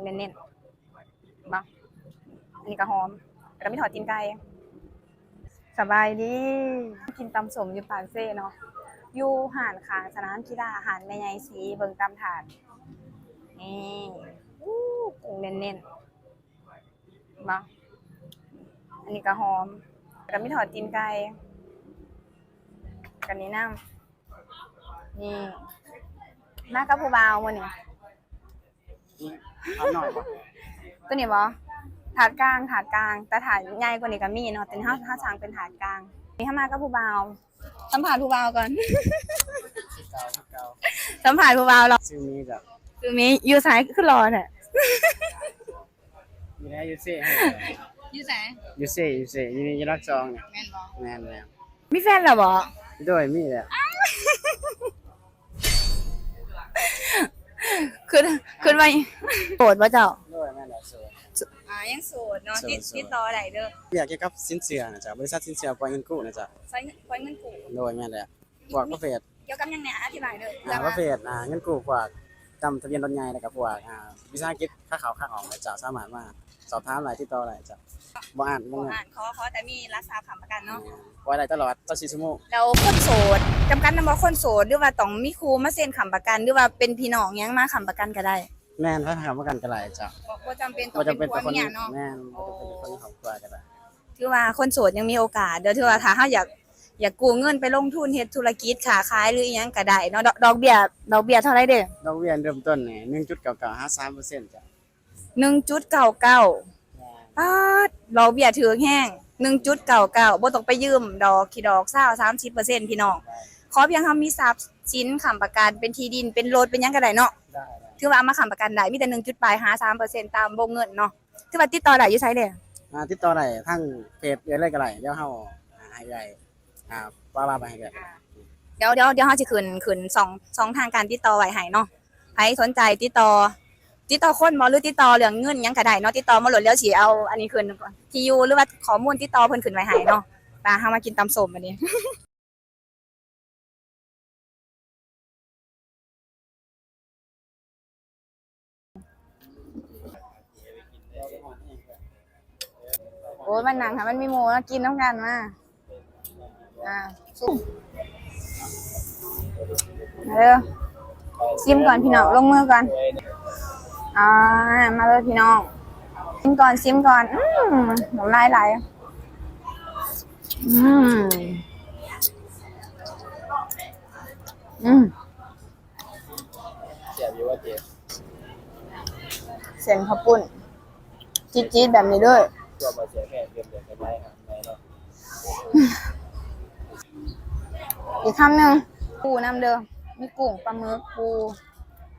งเน้นๆมาอันนี้ก็หอมแล้วก็มีถอดตีนไก่สบายดีกินตำสมอยู่ปากเซ่เนาะอยู่ห่านขางสนามกีฬาอาหารแม่ใหญ่สีเบิ่งตามถาดนี่อู้กุ้งเน้นๆมาอันนี้ก็หอมแล้วก็มีถอดตีนไก่กันนี้น้ำนี่มากับผู้บ่าวมื้อนี้ เอาหน่อยบ่ตัวนี้บ่ถาดกลางถาดกลาง แต่ถาดใหญ่กว่านี้ก็มีเนาะแต่ถ้าถ้าช้างเป็นถาดกลางนี่เข้ามาก็ผู้บ่าวสัมผัสผู้บ่าวก่อน ที่เก่าที่เก่าสัมผัสผู้บ่าวเราชื่อนี้กับคือมีอยู่ซ้ายคือรอเนี่ยมีแล้วยูเซ่ให้อยู่ซ้ายยูเซ่ยูเซ่ยูนี่ยูรักจองเนี่ยแม่นบ่แม่นแล้วมีแฟนแล้วบ่ด้วยมีแหละ คือคือว่าโสดบ่เจ้าด้วยแม่นแล้วสวยอ่ายังโสดเนาะโสดติดโสด ติดต่อได้เด้อเรียกเกี่ยวกับสินเชื่อนะจ๊ะบริษัทสินเชื่อปล่อยเงินกู้นะจ๊ะใช้ปล่อยเงินกู้ด้วยแม่นแล้วพวกประเภทเกี่ยวกับหยังเนี่ยอธิบายเด้ออ่าประเภทอ่าเงินกู้พวกจำทะเบียนรถใหญ่แล้วก็พวกอ่าวิสาหกิจค่าเขาค่าออกนะจ๊ะสามารถมา สอบถามรายที่ต่อได้จ้ะบ่อ่านบ่บ่งานอ่านขอขอแต่มีรักษาค้ำประกันเนาะปล่อยได้ตลอด24ชั่วโมงแล้วคนโสดจำกัดนำบ่คนโสดหรือว่าต้องมีครูมาเซ็นค้ำประกันหรือว่าเป็นพี่น้องหยังมาค้ำประกันก็ได้แม่นถ้าทำประกันก็หลายจ้ะบ่บ่จำเป็นต้อบ่งจำเป็เป็นนผัวแต่คนเมียเนาะ แม่นบ่จำเป็นแต่คนในครอบครัวก็ได้ถือว่าคนโสดยังมีโอกาส เดี๋ยวถือว่าถ้าเฮาอยากอยากกู้เงินไปลงทุนเฮ็ดธุรกิจค้าขายหรืออีหยังก็ได้เนาะดอกดอกเบี้ยดอกเบี้ยเท่าไหร่เด้ดอกเบี้ยเริ่มต้นนี่1.9953%จ้ะ 1.99ปาดดอกเบี้ยถือแห้ง1.99บ่ต้องไปยืมดอกขี้ดอก20 30%พี่น้องขอเพียงเฮามีทรัพย์สินค้ำประกันเป็นที่ดินเป็นรถเป็นหยังก็ได้เนาะได้ถือว่าเอามาค้ำประกันได้มีแต่1จุดปลายหา3%ตามวงเงินเนาะถือว่าติดต่อได้อยู่ไสเด้อ่าติดต่อได้ทั้งเพจเอื้อเลยก็ได้เดี๋ยวเฮาอ่าให้ได้อ่าว่าว่าไปให้ได้เดี๋ยวเดี๋ยวเดี๋ยวเราจะขึ้นขึ้นสองสองทางการติดต่อไว้ให้เนาะใครสนใจติดต่อ ติดต่อคนบ่หรือติดต่อเรื่องเงินหยังก็ได้เนาะติดต่อมาโหลดแล้วสิเอาอันนี้ขึ้นที่อยู่หรือว่าข้อมูลติดต่อเพิ่นขึ้นไว้ให้เนาะตาเฮามากินตำส้มอันนี้ โอ้ยมันหนังค่ะมันมีหมูนะกินน้ำกันมาอ่าซุปมาเด้อชิมก่อนพี่น้องลงมือก่อน อ่ามาเลยพี่น้องชิมก่อนชิมก่อน อืมน้ำลายไหลอืมอืมเสียบอยู่ว่าเจ็บเส้นข้าวปุ้น จี๊ดๆแบบนี้ด้วยตัวบ่เสียแค่เก็บเดือนกันได้ครับไหนเนาะอีกคำหนึ่งปูน้ำเด้อมีกุ้งปลาหมึกปู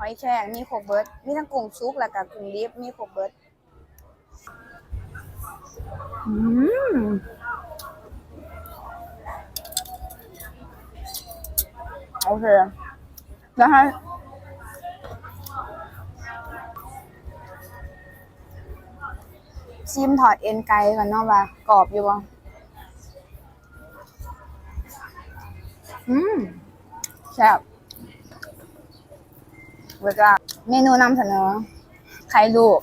อยแครงมีโครบเบิร์ดมีทั้งกุ้งซุกแล้วก็กุ้งดิบมีโครบเบิร์ดอืมโอเคแล้วให้ชิมถอดเอ็นไก่ก่อนเนาะว่ากรอบอยู่บ่อืมแซ่บ แล้วก็เมนูนำเสนอไข่ลูก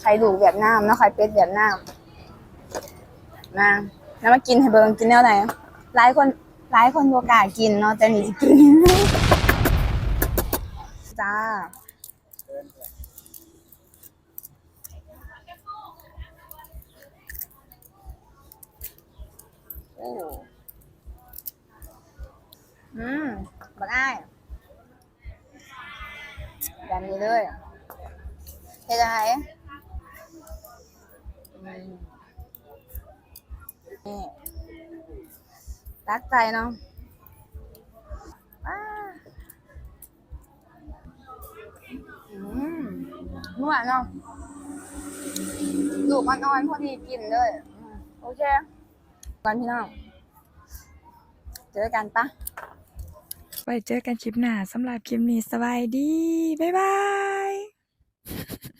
ไข่ลูกเวียดนามเนาะไข่เป็ดเวียดนามนะแล้วมากินให้เบิ่งกินแนวไหนหลายคนหลายคนบ่กล้ากินเนาะแต่นี่สิกินจ้าอ้อืมบักอ้าย แบบนี้เลยเฮ็ดจังไงนี่รักใจเนาะอ้าอืมนวเนาะลูกอ่อนๆพอดีกินเลยโอเคกันพี่น้อง เจอกันปะ ไว้เจอกันคลิปหน้าสำหรับคลิปนี้สบายดี บ๊ายบาย